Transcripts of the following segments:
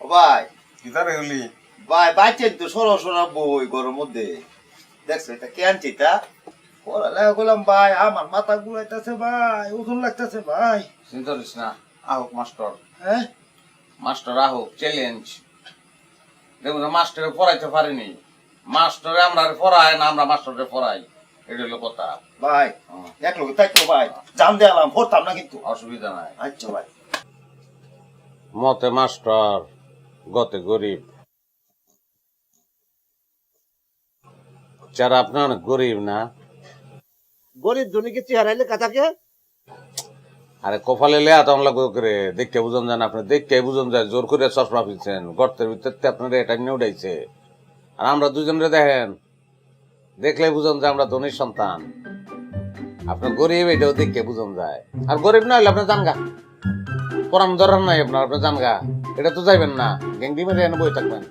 ভাই। কিতারে হলি? ভাই তো সরো সরা বই গরম মধ্যে। দেখছ এটা কে আনছি তা? পড়ালেখা করলাম ভাই আমার মাথা ঘুরাইতেছে ভাই ওজন লাগতেছে ভাই। চিন্তা করিস না আহুক মাস্টার। হ্যাঁ? মাস্টার আহুক চ্যালেঞ্জ দেখুন মাস্টারে পড়াইতে পারিনি। মাস্টারে আমরা পড়াই না আমরা মাস্টারে পড়াই। এটা হলো কথা। ভাই এক লোক তাই তো ভাই জান দিলাম পড়তাম না কিন্তু। অসুবিধা নাই। আচ্ছা ভাই। মতে মাস্টার গতে গরিব। যারা আপনার গরিব না? গরিব থাকে আরে কপালে লেয়া তো আমরা করে দেখতে বুঝন যান আপনি দেখতে বুঝন যায় জোর করে চশমা ফিরছেন গর্তের ভিতর আপনার এটা নিয়ে উঠাইছে। আর আমরা দুজনরে দেখেন দেখলে বুঝন যায় আমরা ধনীর সন্তান। আপনার গরিব এটাও দেখতে বুঝন যায়। আর গরিব না হলে আপনার জানগা পরাম ধরার নাই আপনার আপনার জানগা এটা তো যাইবেন না। গেঙ্গি মেরে এনে বই থাকবেন।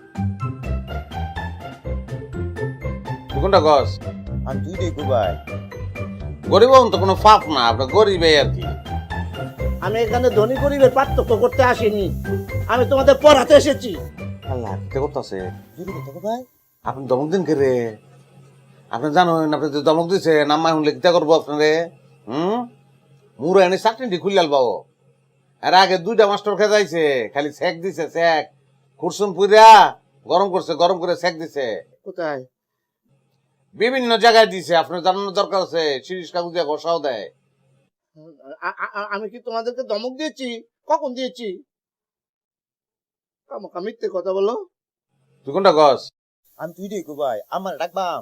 কোনটা গছ আর তুই দেখু ভাই গরিব তো কোনো পাপ না আপনার গরিবে আর কি। আমি এখানে ধনী গরিবের পার্থক্য করতে আসিনি। আমি তোমাদের পড়াতে এসেছি। আল্লাহ কে করতেছে ভাই আপনি দমক দিন কে রে? আপনি জানেন আপনি যে দমক দিছে নাম শুনলে কিতা করব আপনারে? হুম? মুড়ো এনে চাকরি খুললাল পাবো আর আগে দুইটা মাস্টার খেয়ে যাইছে খালি সেক দিছে সেক। কুরসুন পুরা গরম করছে গরম করে সেক দিছে। কোথায়? বিভিন্ন জায়গায় দিছে আপনার জানানোর দরকার আছে শিরিষ কাগজে ঘষাও দেয়। আমি কি তোমাদেরকে দমক দিয়েছি? কখন দিয়েছি? কামকা মিথ্যে কথা বলো। তুই কোনটা গছ আমি তুই দেখু ভাই আমার ডাকবাম।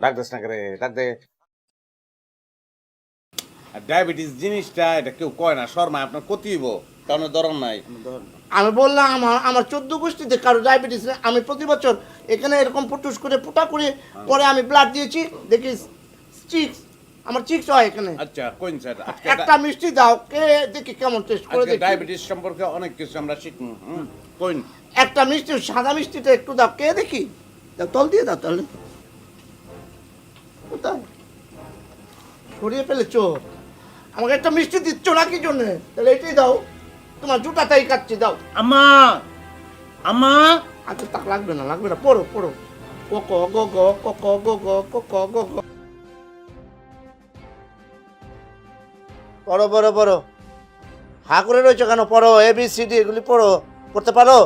ডাক দিস না করে ডাক দে ডায়াবেটিস জিনিসটা এটা কেউ কয় না শর্মা আপনার ক্ষতি হইব। কারণ ধরন নাই। আমি বললাম আমার আমার চোদ্দ গোষ্ঠীতে কারও ডায়াবেটিস নেই আমি প্রতি বছর এখানে এরকম ফুটুস করে ফুটা করে পরে আমি ব্লাড দিয়েছি দেখি চিক্স আমার চিক্স হয় এখানে। আচ্ছা কোন স্যার একটা মিষ্টি দাও কে দেখি কেমন টেস্ট করে দেখি। ডায়াবেটিস সম্পর্কে অনেক কিছু আমরা শিখব হুম কোন? একটা মিষ্টি সাদা মিষ্টিটা একটু দাও কে দেখি? দাও তল দিয়ে দাও তাহলে কোথায় সরিয়ে ফেলেছো? আমাকে একটা মিষ্টি দিচ্ছ না কি জন্য? তাহলে এটাই দাও। তোমার জুতাটাই কাটছি দাও। আমা আমা আচ্ছা তাক লাগবে না লাগবে না। পড়ো পড়ো। ক ক গ গ ক ক গ গ ক ক গ গ। পড়ো পড়ো পড়ো। হা করে রয়েছো কেন? পড়ো। এ বি সি ডি এগুলি পড়ো। পড়তে পারো?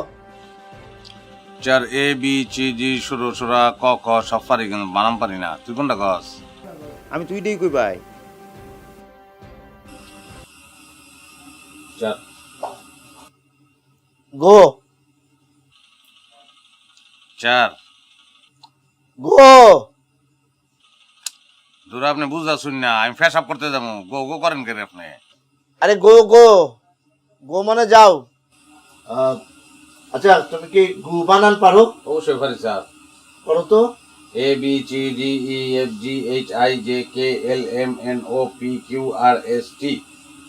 চার এ বি সি ডি শুরু সুরা ক খ সব পারি কিন্তু বানাম পারি না। তুই কোনটা গছ আমি তুই দেখু ভাই? চার গো। চার। গো। দূর আপনি বুঝা শুন না আমি ফেসাব করতে যাব। গো গো করেন কে রে আপনি? আরে গো গো। গো মানে যাও। আচ্ছা তুমি কি গু বানান পারো? অবশ্যই পারি স্যার। করো তো। A B C D E F G H I J K L M N O P Q R S T.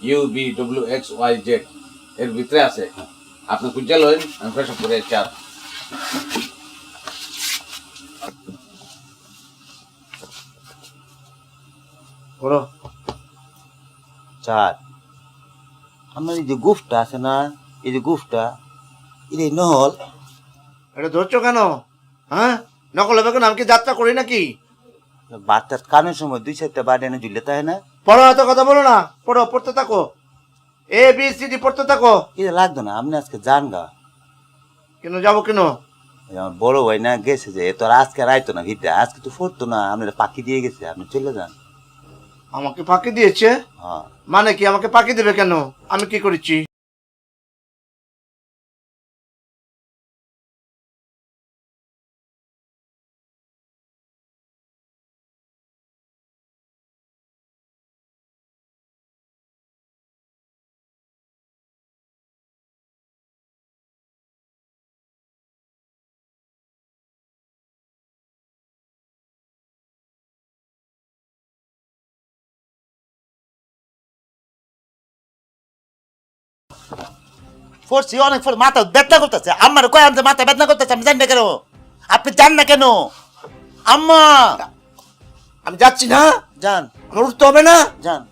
U V W X Y Z এর ভিতরে আছে। আপনি খুঁজে লইন আমি করে চার করো চার আমার এই যে গুফটা আছে না এই যে গুফটা এটা নহল। এটা ধরছো কেন? হ্যাঁ? নকল হবে কেন? আমি কি যাত্রা করি নাকি? বাচ্চার কানের সময় দুই চারটা বাড়ি এনে ঝুলে তাই না? পড়ো এত কথা বলো না পড়ো পড়তে থাকো। এ বি সি ডি পড়তে থাকো। এটা লাগতো না আপনি আজকে যান গা। কেন যাব কেন? এই আমার বড় ভাই না গেছে যে এ তো আর আজকে রাইতো না ভিতরে আজকে তো ফুটতো না আপনার পাখি দিয়ে গেছে আপনি চলে যান। আমাকে ফাঁকি দিয়েছে? হ্যাঁ। মানে কি আমাকে ফাঁকি দেবে কেন? আমি কি করেছি? ফোরছি অনেক ফোর মাথা বেদনা করতেছে। আমার কয় আমি মাথা বেদনা করতেছে আমি জানি না কেন। আপনি যান না কেন? আম্মা! আমি যাচ্ছি না। যান। আমার উঠতে হবে না। যান।